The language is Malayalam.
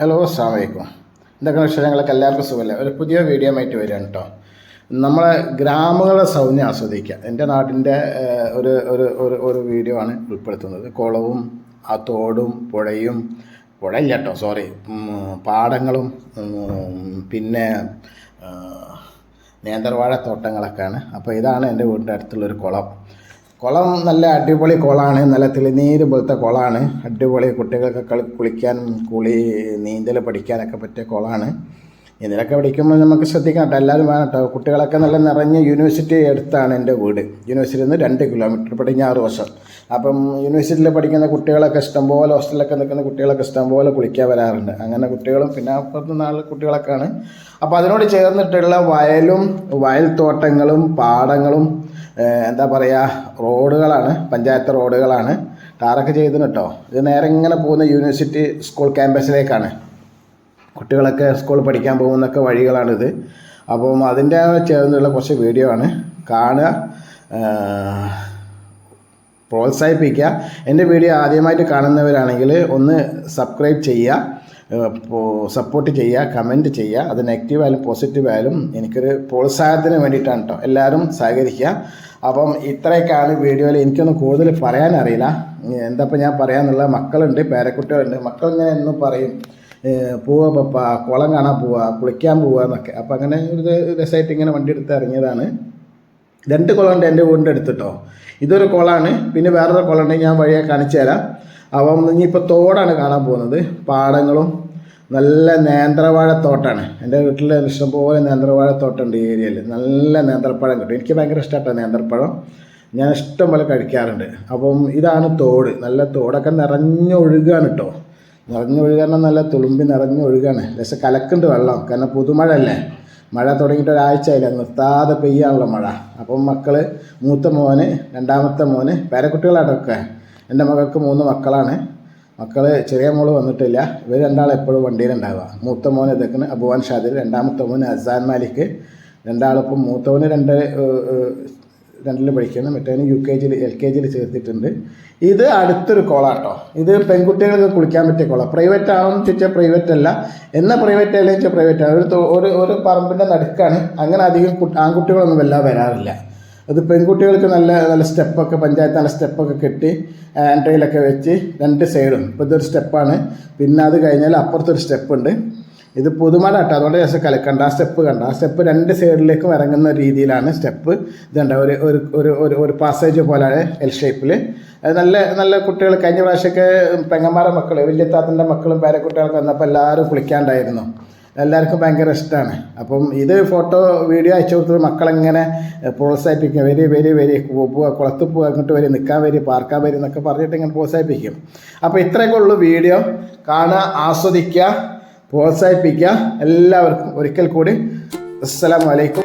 ഹലോ അസ്സാം വലൈക്കും എന്തൊക്കെയാണ് വിശേഷങ്ങളൊക്കെ? എല്ലാവർക്കും സുഖമല്ലേ? ഒരു പുതിയ വീഡിയോ ആയിട്ട് വരികയാണ് കേട്ടോ നമ്മളെ ഗ്രാമങ്ങളെ സൗന്ദര്യം ആസ്വദിക്കുക. എന്റെ നാട്ടിന്റെ ഒരു ഒരു ഒരു ഒരു വീഡിയോ ആണ് ഉൾപ്പെടുത്തുന്നത്. കുളവും ആ തോടും പുഴയും പുഴയില്ല കേട്ടോ സോറി പാടങ്ങളും പിന്നെ നേന്ത്രവാഴത്തോട്ടങ്ങളൊക്കെയാണ് അപ്പോൾ ഇതാണ് എന്റെ വീടിന്റെ അടുത്തുള്ളൊരു കുളം. കുളം നല്ല അടിപൊളി കുളമാണ് നല്ല തെളിനീര് പോലത്തെ കുളമാണ് അടിപൊളി കുട്ടികൾക്ക് കളി കുളിക്കാൻ കുളി നീന്തൽ പഠിക്കാനൊക്കെ പറ്റിയ കുളമാണ് ഇതിലൊക്കെ പഠിക്കുമ്പോൾ നമുക്ക് ശ്രദ്ധിക്കാം കേട്ടോ. എല്ലാവരും വേണം കേട്ടോ. കുട്ടികളൊക്കെ നല്ല നിറഞ്ഞ യൂണിവേഴ്സിറ്റി അടുത്താണ് എന്റെ വീട്. യൂണിവേഴ്സിറ്റിയിൽ നിന്ന് രണ്ട് കിലോമീറ്റർ പടിഞ്ഞാറ് വശം. അപ്പം യൂണിവേഴ്സിറ്റിയിൽ പഠിക്കുന്ന കുട്ടികളൊക്കെ ഇഷ്ടംപോലെ ഹോസ്റ്റലിലൊക്കെ നിൽക്കുന്ന കുട്ടികളൊക്കെ ഇഷ്ടംപോലെ കുളിക്കാൻ വരാറുണ്ട്. അങ്ങനെ കുട്ടികളും പിന്നെ അപ്പുറത്ത് നാല് കുട്ടികളൊക്കെയാണ്. അപ്പോൾ അതിനോട് ചേർന്നിട്ടുള്ള വയലും വയൽ തോട്ടങ്ങളും പാടങ്ങളും എന്താ പറയുക റോഡുകളാണ് പഞ്ചായത്ത് റോഡുകളാണ് ടാറൊക്കെ ചെയ്തു കേട്ടോ. ഇത് നേരെ ഇങ്ങനെ പോകുന്ന യൂണിവേഴ്സിറ്റി സ്കൂൾ ക്യാമ്പസിലേക്കാണ്. കുട്ടികളൊക്കെ സ്കൂളിൽ പഠിക്കാൻ പോകുന്നൊക്കെ വഴികളാണിത്. അപ്പം അതിന്റെ ചേർന്നുള്ള കുറച്ച് വീഡിയോ ആണ്. കാണുക പ്രോത്സാഹിപ്പിക്കുക. എന്റെ വീഡിയോ ആദ്യമായിട്ട് കാണുന്നവരാണെങ്കിൽ ഒന്ന് സബ്സ്ക്രൈബ് ചെയ്യുക. സപ്പോർട്ട് ചെയ്യുക കമന്റ് ചെയ്യുക അത് നെഗറ്റീവ് ആയാലും പോസിറ്റീവ് ആയാലും എനിക്കൊരു പ്രോത്സാഹനത്തിന് വേണ്ടിയിട്ടാണ് കേട്ടോ എല്ലാവരും സഹകരിക്കുക. അപ്പം ഇത്രയൊക്കെയാണ് വീഡിയോയിൽ എനിക്കൊന്നും കൂടുതൽ പറയാനറിയില്ല എന്താ ഞാൻ പറയാമെന്നുള്ള മക്കളുണ്ട് പേരക്കുട്ടികളുണ്ട്. മക്കൾ ഇങ്ങനെ എന്നും പറയും. പോവാ പപ്പ കുളം കാണാൻ പോവാ കുളിക്കാൻ പോവാ എന്നൊക്കെ. അപ്പം അങ്ങനെ ഒരു രസമായിട്ട് ഇങ്ങനെ വണ്ടി എടുത്ത് ഇറങ്ങിയതാണ്. രണ്ട് കുളമുണ്ട് എന്റെ വീടിന്റെ അടുത്തിട്ടോ ഇതൊരു കുളമാണ്. പിന്നെ വേറൊരു കുളമുണ്ട് ഞാൻ വഴിയെ കാണിച്ചു തരാം. അപ്പം ഇനിയിപ്പോൾ തോടാണ് കാണാൻ പോകുന്നത്. പാടങ്ങളും നല്ല നേന്ത്രവാഴത്തോട്ടാണ്. എന്റെ വീട്ടിൽ ഇഷ്ടംപോലെ നേന്ത്രവാഴത്തോട്ടമുണ്ട് ഈ ഏരിയയിൽ നല്ല നേന്ത്രപ്പഴം കിട്ടും. എനിക്ക് ഭയങ്കര ഇഷ്ടമാട്ടോ നേന്ത്രപ്പഴം. ഞാൻ ഇഷ്ടം പോലെ കഴിക്കാറുണ്ട്. അപ്പം ഇതാണ് തോട്. നല്ല തോടൊക്കെ നിറഞ്ഞൊഴുകാണ് കേട്ടോ. നിറഞ്ഞൊഴുകാൻ നല്ല തുളുമ്പി നിറഞ്ഞൊഴുകാണ്. പക്ഷേ കലക്കുണ്ട് വെള്ളം. കാരണം പുതുമഴ അല്ലേ മഴ തുടങ്ങിയിട്ട് ഒരാഴ്ചയില്ല നിർത്താതെ പെയ്യാണല്ലോ മഴ. അപ്പം മക്കൾ മൂത്ത മോന് രണ്ടാമത്തെ മോന് പേരക്കുട്ടികളടക്കെ എന്റെ മകൾക്ക് മൂന്ന് മക്കളാണ്. മക്കൾ ചെറിയ മോൾ വന്നിട്ടില്ല. ഇവർ രണ്ടാളും എപ്പോഴും വണ്ടിയിലുണ്ടാവുക. മൂത്ത മോൻ ഇതൊക്കെ അബുവാൻ ഷാദിർ രണ്ടാമത്തെ മോൻ അസാൻ മാലിക് രണ്ടാളിപ്പം മൂത്തവന് രണ്ട് രണ്ടിൽ പഠിക്കുന്നു. മറ്റേന് യു കെ ജിയിൽ എൽ കെ ജിയിൽ ചേർത്തിട്ടുണ്ട്. ഇത് അടുത്തൊരു കോളാട്ടോ. ഇത് പെൺകുട്ടികൾക്ക് കുളിക്കാൻ പറ്റിയ കോള. പ്രൈവറ്റ് ആണെന്ന് ചോദിച്ചാൽ പ്രൈവറ്റ് അല്ല. എന്ന പ്രൈവറ്റ് വെച്ചാൽ പ്രൈവറ്റ് ആണ്. ഒരു ഒരു പറമ്പിന്റെ നടുക്കാണ്. അങ്ങനെ അധികം ആൺകുട്ടികളൊന്നും വല്ലാതെ വരാറില്ല. അത് പെൺകുട്ടികൾക്ക് നല്ല നല്ല സ്റ്റെപ്പൊക്കെ പഞ്ചായത്ത് നല്ല സ്റ്റെപ്പൊക്കെ കെട്ടി ആൻഡ്രയിലൊക്കെ വെച്ച് രണ്ട് സൈഡും. ഇപ്പോൾ ഇതൊരു സ്റ്റെപ്പാണ്. പിന്നെ അത് കഴിഞ്ഞാൽ അപ്പുറത്തൊരു സ്റ്റെപ്പുണ്ട്. ഇത് പുതുമല കേട്ടോ. അതുകൊണ്ട് രസം കലക്കണ്ട. ആ സ്റ്റെപ്പ് കണ്ട. ആ സ്റ്റെപ്പ് രണ്ട് സൈഡിലേക്കും ഇറങ്ങുന്ന രീതിയിലാണ് സ്റ്റെപ്പ്. ഇതുണ്ട്. ഒരു ഒരു ഒരു ഒരു ഒരു പാസേജ് പോലെയാണ് എൽ ഷേപ്പിൽ അത് നല്ല നല്ല കുട്ടികൾ കഴിഞ്ഞ പ്രാവശ്യമൊക്കെ പെങ്ങന്മാരുടെ മക്കൾ വലിയ താത്തന്റെ മക്കളും പേരക്കുട്ടികളൊക്കെ വന്നപ്പോൾ എല്ലാവരും കുളിക്കാണ്ടായിരുന്നു. എല്ലാവർക്കും ഭയങ്കര ഇഷ്ടമാണ് അപ്പം ഇത് ഫോട്ടോ വീഡിയോ അയച്ചു കൊടുത്തത് മക്കളെങ്ങനെ പ്രോത്സാഹിപ്പിക്കും. വരി വരി വരി പോവുക കുളത്ത് പോവുക അങ്ങോട്ട് വരി നിൽക്കാൻ വരി പാർക്കാൻ വരി എന്നൊക്കെ പറഞ്ഞിട്ട് ഇങ്ങനെ പ്രോത്സാഹിപ്പിക്കും. അപ്പോൾ ഇത്രയൊക്കെ ഉള്ളൂ വീഡിയോ. കാണുക ആസ്വദിക്കുക പ്രോത്സാഹിപ്പിക്കുക. എല്ലാവർക്കും ഒരിക്കൽ കൂടി. അസ്സലാമു അലൈക്കും.